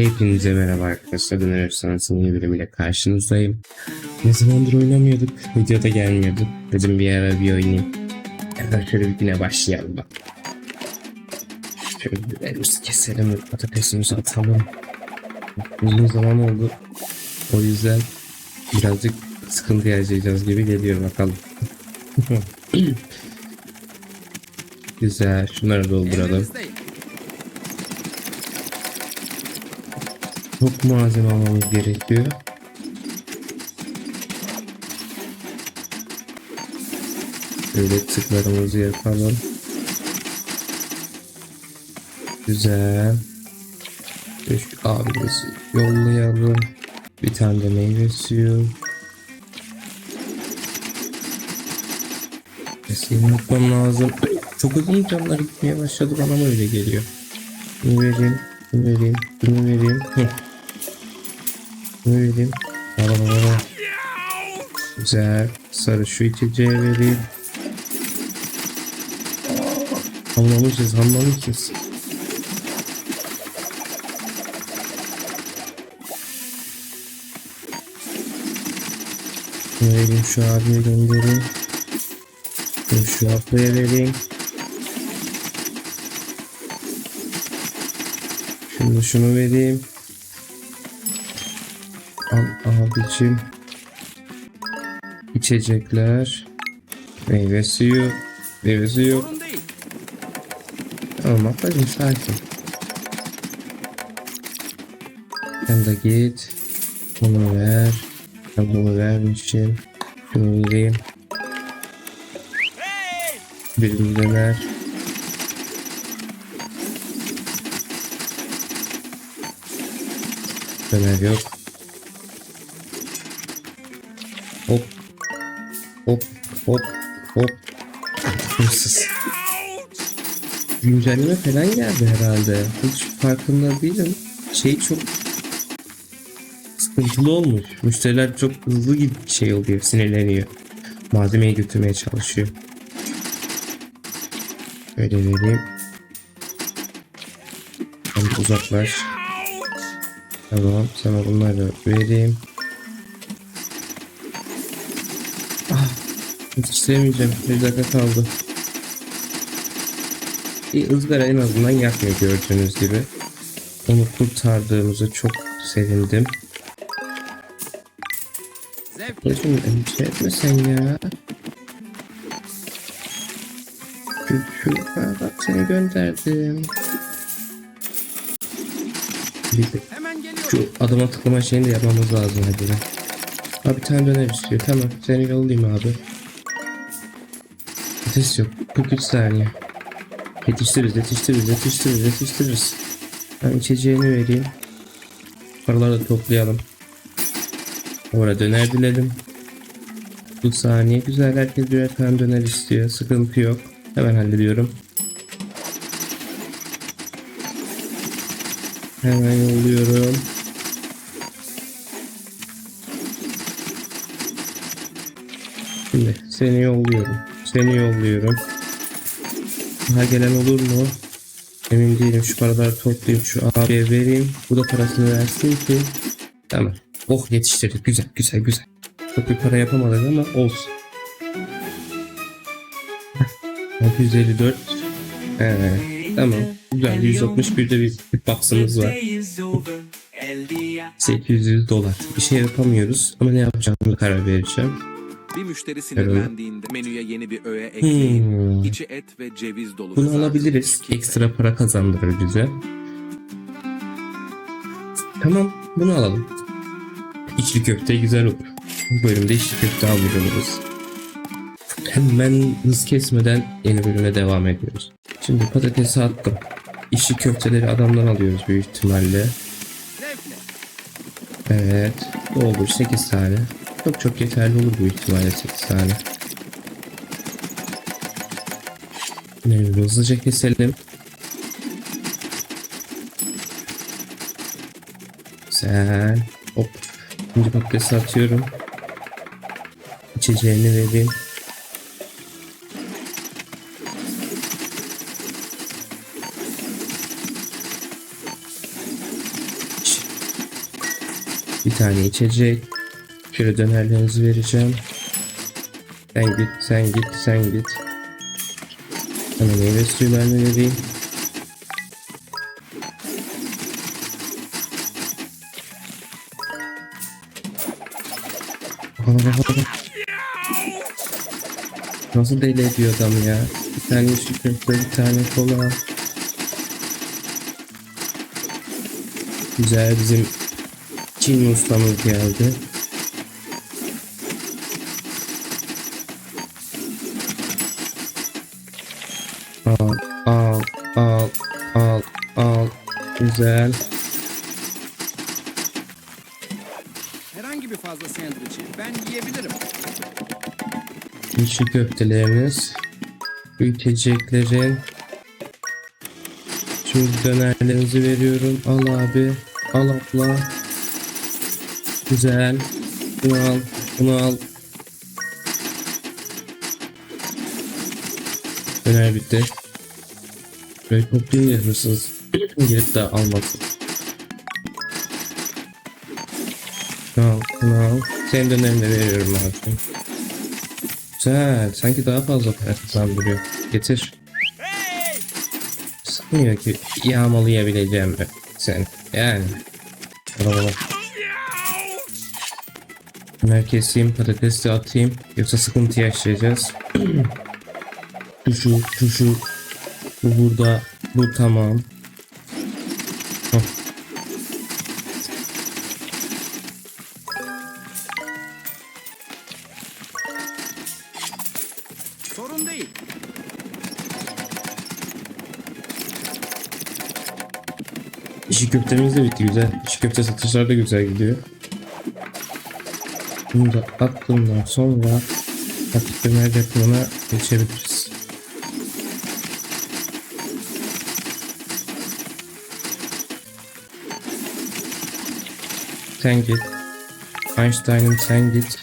Hepinize merhaba arkadaşlar. Döner Efsanesi'nin yeni bölümüyle karşınızdayım. Ne zamandır oynamıyorduk. Videoda gelmiyordu. Dedim bir ara bir oynayayım. Hemen şöyle bir güne başlayalım bak. Şöyle bir elimizi keselim. Patatesimizi atalım. Uzun zaman oldu. O yüzden birazcık sıkıntı yaşayacağız gibi geliyor bakalım. Güzel. Şunları dolduralım. Çok malzeme almamız gerekiyor. Şöyle tıklarımızı yapalım. Güzel. Şu abimizi yollayalım. Bir tane de meyve suyu. Kesin yapmam lazım. Çok uzun canlar gitmeye başladı bana mı öyle geliyor? Bunu vereyim, bunu vereyim, bunu vereyim. Bunu vereyim. Al al al al. Güzel. Sarı şu içeceği vereyim. Anlamışız. Bunu vereyim şu abiye göndereyim. Şu ablaya vereyim. Şimdi şunu vereyim. Al abicim. İçecekler. Meyve suyu. Meyve suyu. Tamam ablacım sakin. Sen de git. Bunu ver. Ben bunu vermişim. Şunu vereyim. Birini döner. Döner yok. Hop. Hop. Hop. Hop. Hırsız. Güncelleme falan geldi herhalde. Hiç farkında değilim. Şey çok sıkıntılı olmuş. Müşteriler çok hızlı gibi şey oluyor, sinirleniyor. Malzemeyi götürmeye çalışıyor. Öyle vereyim. Tamam uzaklaş. Tamam sana bunları vereyim. Yetiştiremeyeceğim. Bir dakika kaldı. Bir ızgara en azından yakmıyor gördüğünüz gibi. Onu kurtardığımızı çok sevindim. Başım endişe etme sen ya. Şu, şu ha, bak seni gönderdim. Bir de şu adama tıklama şeyini de yapmamız lazım hadi. Abi bir tane döner istiyor. Tamam seni yollayayım abi. Vites yok. 43 saniye. Yetiştiririz, yetiştiririz, yetiştiririz, yetiştiririz. Ben içeceğini vereyim. Paraları toplayalım. Orada döner diledim. Bu saniye güzel. Herkes birer tane döner istiyor. Sıkıntı yok. Hemen hallediyorum. Hemen yolluyorum. Şimdi seni yolluyorum. Seni yolluyorum. Daha gelen olur mu? Emin değilim. Şu paraları toplayayım. Şu abiye vereyim. Bu da parasını versin ki. Tamam. Oh yetiştirdik. Güzel güzel güzel. Çok bir para yapamadık ama olsun. Heh, 654. Ee, tamam. Güzel. 161'de bir hitbox'ımız var. 800 dolar. Bir şey yapamıyoruz ama ne yapacağımı karar vereceğim. Bir müşteri sinirlendiğinde menüye yeni bir öğe ekleyin. Hmm. İçi et ve ceviz dolu. Bunu kızartılmış alabiliriz. Ekstra para kazandırır bize. Tamam bunu alalım. İçli köfte güzel olur. Bu bölümde içli köfte almış oluruz. Hemen hız kesmeden yeni bölüme devam ediyoruz. Şimdi patatesi attım. İçli köfteleri adamdan alıyoruz büyük ihtimalle. Evet. Doldur 8 tane. Çok çok yeterli olur bu ihtimalle 8 tane. Şimdi hızlıca keselim. Güzel. Hop. İkinci patatesi atıyorum. İçeceğini vereyim. Bir tane içecek. Şöyle dönerlerinizi vereceğim. Sen git, sen git, sen git. Sana meyve suyularını vereyim. Nasıl deli ediyor adam ya? Bir tane yeşil köfte, bir tane kola. Güzel bizim Çin ustamız geldi. Güzel. Herhangi bir fazla sandviçi ben yiyebilirim. Yeşil köftelerimiz. Bu içeceklerin. Şimdi dönerlerinizi veriyorum. Al abi. Al abla. Güzel. Bunu al. Bunu al. Döner bitti. Böyle toplayayım da hırsız gelip de almasın. Al, al. Senin dönerini de veriyorum abi. Güzel. Sanki daha fazla para kazandırıyor. Getir. Sanmıyor ki yağmalayabileceğim ben sen. Yani. Bana. Bunları keseyim, patatesi atayım. Yoksa sıkıntı yaşayacağız. şu, şu şu. Bu burada. Bu tamam. Sorun değil. İşi köftemiz de bitti güzel. İşi köfte satışlar da güzel gidiyor. Bunu da attığımdan sonra döner yapımına geçebiliriz. Sen git. Einstein'ım sen git.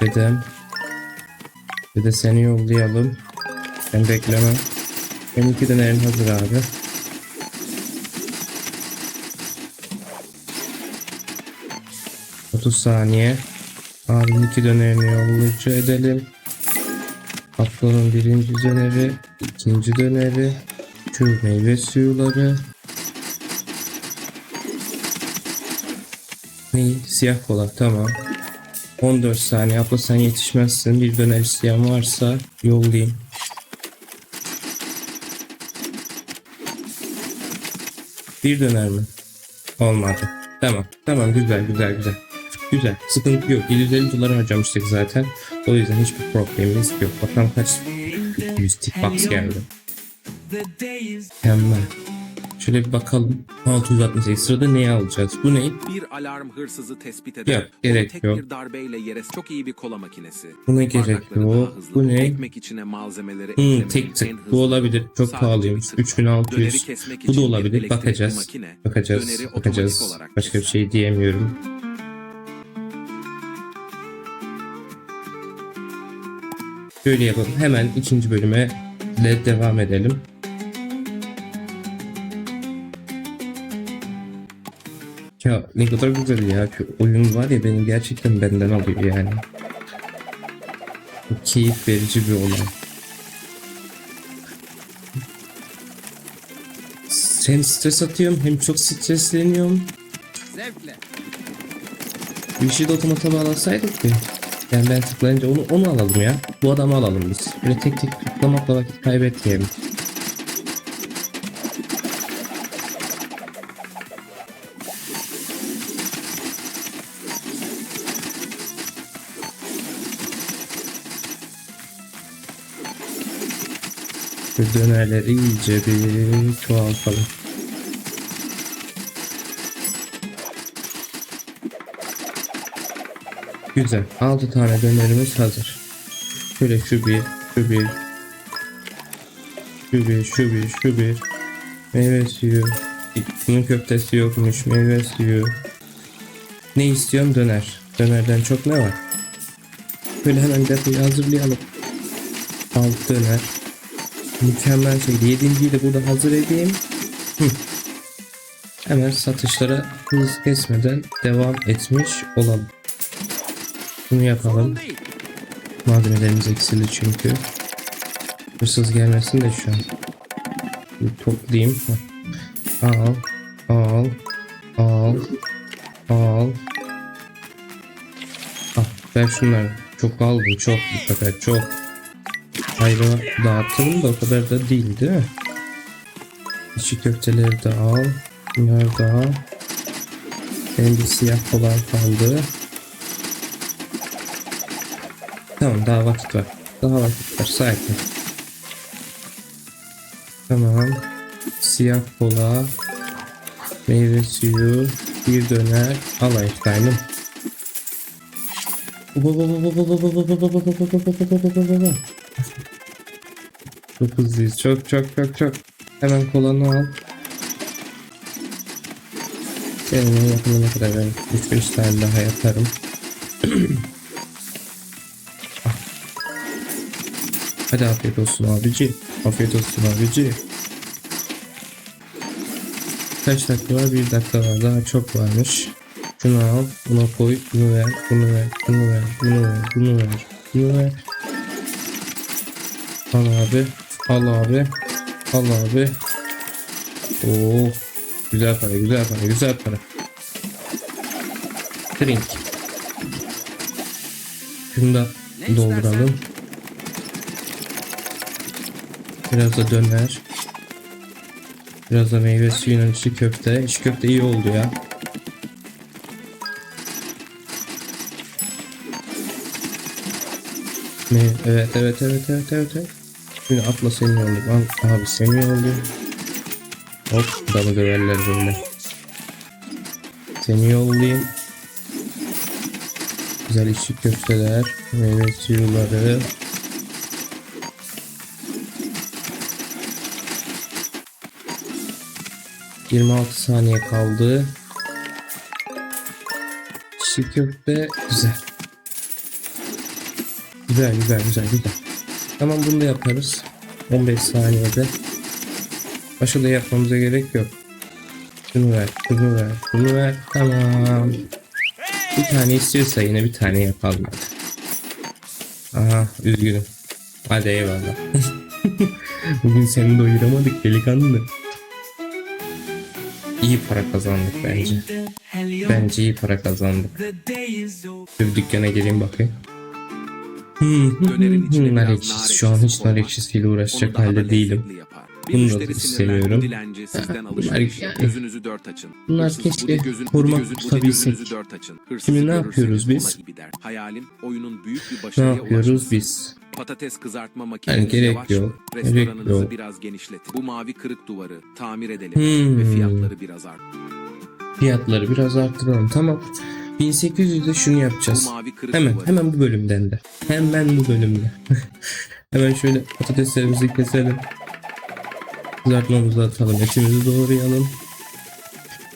Dedem. Dede seni yollayalım. Ben beklemem. Benim iki dönerim hazır abi. Otuz saniye. Abinin iki dönerini yollayıcı edelim. Haftanın birinci döneri, ikinci döneri, şu meyve suyuları. Ne? Siyah kola tamam. 14 saniye abla sen yetişmezsin bir döner isteyen varsa yollayayım. Bir döner mi? Olmadı. Tamam tamam güzel güzel güzel. Güzel sıkıntı yok. 750 dolar harcamıştık zaten. O yüzden hiçbir problemimiz yok. Bakalım kaç 100 tick box geldi. Hemen. Şöyle bir bakalım. 668 sırada neyi alacağız? Bu ne? Bir alarm hırsızı tespit eder. Yok, gerek tek yok. bir darbeyle yere çok iyi bir kola makinesi. Buna gerek yok. Bu ne? Ekmek içine malzemeleri Hmm, tek hızlı Bu olabilir. Çok pahalıymış. bir tıkla. 3600. Döneri kesmek Bu da olabilir. Bakacağız. makine, Bakacağız. Bakacağız. Başka bir şey diyemiyorum. Şöyle yapalım. Hemen ikinci bölüme de devam edelim. Ya ne kadar güzel ya. Şu oyun var ya beni gerçekten benden alıyor yani. Bu keyif verici bir olay. Hem stres atıyorum hem çok stresleniyorum. Zevkle. Bir şey de otomata bağlasaydık ki. Yani ben tıklayınca onu, onu alalım ya. Bu adamı alalım biz. Böyle tek tek tıklamakla vakit kaybetmeyelim. Şu dönerleri iyice bir çoğaltalım. Güzel. 6 tane dönerimiz hazır. Şöyle şu bir, şu bir, şu bir, şu bir, şu bir. Meyve suyu. Bunun köftesi yokmuş. Meyve suyu. Ne istiyorum? Döner. Dönerden çok ne var? Böyle hemen depoyu hazırlayalım. Alt döner. Mükemmel şey. Yedinciyi de burada hazır edeyim. Hı. Hemen satışlara hız kesmeden devam etmiş olalım. Bunu yapalım. Malzemelerimiz eksildi çünkü. Hırsız gelmesin de şu an. Bir toplayayım. Al. Al. Al. Al. Al. Ver şunları. Çok aldım. Çok bu sefer. Çok. Hayra dağıtırım da o kadar da değil değil mi? İçi köfteleri de al. Bunları da al. Benim bir siyah kolan kaldı. Tamam daha vakit var. Daha vakit var. Sakin. Tamam. Siyah kola. Meyve suyu. Bir döner. Al Einstein'ım. Çok hızlıyız. Çok çok çok çok. Hemen kolanı al. Senin yakınına kadar ben 3-5 tane daha yaparım. Hadi afiyet olsun abici. Afiyet olsun abici. Kaç dakika var? Bir dakika var. Daha çok varmış. Şunu al, buna koy, bunu ver, bunu ver, bunu ver, bunu ver, bunu ver, bunu ver. Al abi, al abi, al abi. Oo, güzel para, güzel para, güzel para. Drink. Şunu da dolduralım. Biraz da döner. Biraz da meyve suyunun içi köfte. İçi köfte iyi oldu ya. Evet evet evet evet evet. evet. Şimdi atla seni yollayayım. Al abi seni yollayayım. Hop adamı döverler böyle. Seni yollayayım. Güzel içi köfteler. Meyve suyuları. ...26 saniye kaldı. Çiğ köfte güzel. Güzel güzel güzel güzel. Tamam bunu da yaparız. 15 saniyede. Başka da yapmamıza gerek yok. Şunu ver, şunu ver, şunu ver. Tamam. Bir tane istiyorsa yine bir tane yapalım. Aha üzgünüm. Hadi eyvallah. Bugün seni doyuramadık delikanlı. İyi para kazandık bence. Bence iyi para kazandık. Bir dükkana geleyim bakayım. Hmm, Dönerin içine hmm, nar ekşisi. Şu an hiç nar ekşisiyle uğraşacak halde değilim. Bir Bunu da müşteri istemiyorum. sinirlendi, dilenci sizden alışveriş. yani- Gözünüzü dört açın. Bunlar Hırsız, keşke bu gözün- bu gözün- bu de tutabilsek. gözünüzü dört açın. Hırsızı Şimdi ne görürseniz yapıyoruz biz? gibi der. Hayalim oyunun büyük bir Ne başarıya yapıyoruz ulaşması. biz? Patates kızartma makinesi Yani gerek yavaş yok, gerek Restoranınızı yok. biraz genişletin. Bu mavi kırık duvarı tamir edelim Hmm. ve fiyatları biraz art. Fiyatları biraz arttıralım. Tamam. 1800'de şunu Bu yapacağız. mavi kırık Hemen duvarı hemen bu bölümden de. Hemen bu bölümde. hemen şöyle patateslerimizi keselim. Kızartmamızı atalım. Etimizi doğrayalım.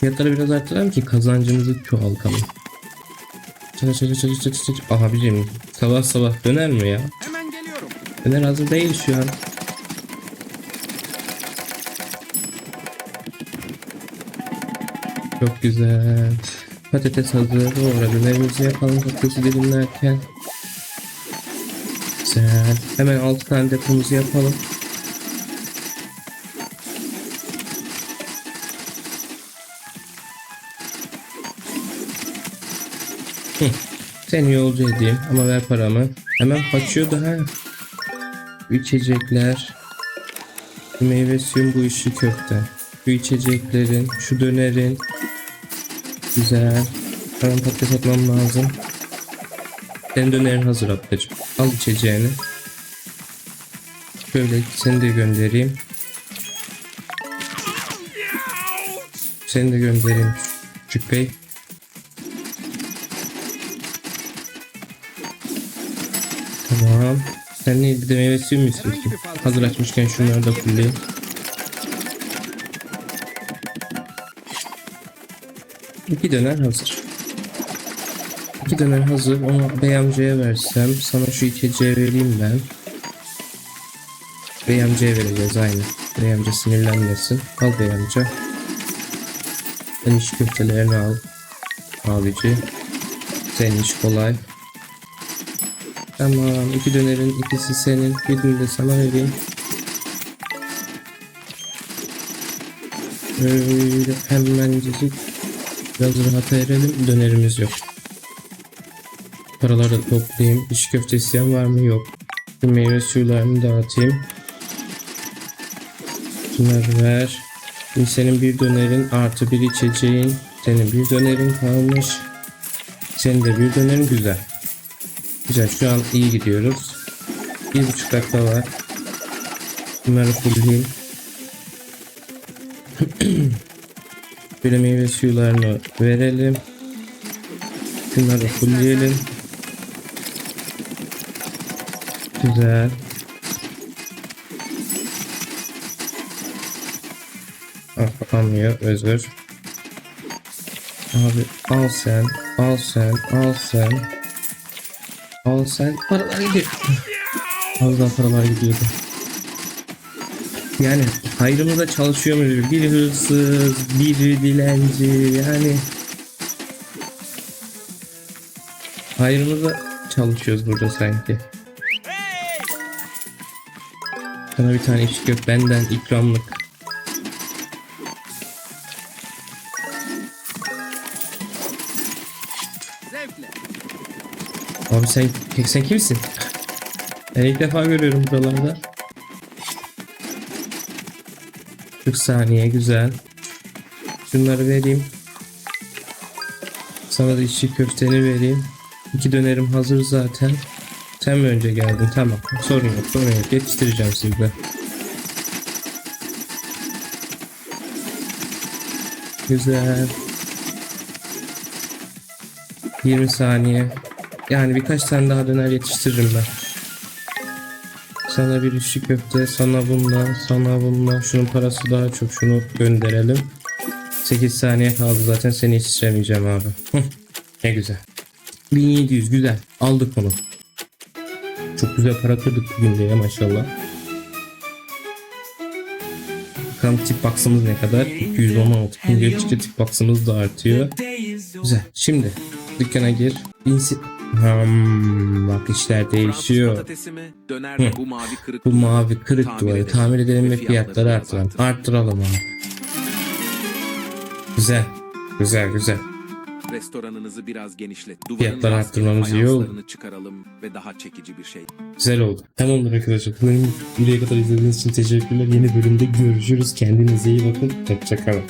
Fiyatları biraz arttıralım ki kazancımızı çoğaltalım. Çat çat çat çat çat. Abicim sabah sabah döner mi ya? Hemen geliyorum. Döner hazır değil şu an. Çok güzel. Patates hazır. Doğru dönerimizi yapalım patatesi dilimlerken. Güzel. Hemen 6 tane depomuzu yapalım. Hı. Seni yolcu edeyim ama ver paramı. Hemen kaçıyordu ha. İçecekler. Bu meyve suyun bu işi köfte. Bu içeceklerin, şu dönerin. Güzel. Hemen patates atmam lazım. Senin dönerin hazır ablacığım. Al içeceğini. Şöyle seni de göndereyim. Seni de göndereyim Küçük Bey. Tamam. Sen ne bir de meyve suyu mu istiyorsun? Hazır açmışken şunları da fulleyeyim. İki döner hazır. İki döner hazır. Onu bey amcaya versem. Sana şu içeceği vereyim ben. Bey amcaya vereceğiz aynı. Bey amca sinirlenmesin. Al bey amca. Sen iş köftelerini al. Abici. Senin iş kolay. Tamam. iki dönerin ikisi senin. Birini de sana vereyim. Böyle hemencecik biraz rahata erelim. Dönerimiz yok. Paraları toplayayım. İş köfte isteyen var mı? Yok. Şu meyve suylarını dağıtayım. Bunları ver. Şimdi senin bir dönerin artı bir içeceğin. Senin bir dönerin kalmış. Senin de bir dönerin güzel. Güzel şu an iyi gidiyoruz. Bir buçuk dakika var. Bunları fullleyeyim. Böyle meyve suylarını verelim. Şunları fullleyelim. Güzel. Ah, almıyor özür. Abi al sen, al sen, al sen. Al sen. Paralar gidiyor. Az daha paralar gidiyordu. Yani hayrımıza çalışıyor muyuz? Bir hırsız, biri dilenci yani. Hayrımıza çalışıyoruz burada sanki. Sana bir tane iş gök benden ikramlık. Sen, sen kimsin? Ben ilk defa görüyorum buralarda. 40 saniye güzel. Şunları vereyim. Sana da içi köfteni vereyim. İki dönerim hazır zaten. Sen mi önce geldin? Tamam. Sorun yok, sorun yok. Yetiştireceğim sizi. Güzel. 20 saniye. Yani birkaç tane daha döner yetiştiririm ben. Sana bir üçlü köfte, sana bununla, sana bununla. Şunun parası daha çok, şunu gönderelim. 8 saniye kaldı zaten seni yetiştiremeyeceğim abi. Ne güzel. 1700 güzel. Aldık onu. Çok güzel para kırdık bugün de ya maşallah. Bakalım tip box'ımız ne kadar? 216. Gün çıktı tip box'ımız da artıyor. Güzel. Şimdi dükkana gir. İnsi... Hmm, bak işler değişiyor. Mi? Döner? Bu mavi kırık Bu mavi kırık Tamir duvarı tamir edelim ve fiyatları arttıralım. Arttıralım abi. Güzel. Güzel güzel. Restoranınızı biraz genişlet. Duvarın Fiyatları arttırmamız iyi oldu. çıkaralım ve daha çekici bir şey. Güzel oldu. Tamamdır arkadaşlar. Bölümü buraya kadar izlediğiniz için teşekkürler. Yeni bölümde görüşürüz. Kendinize iyi bakın. Hoşçakalın.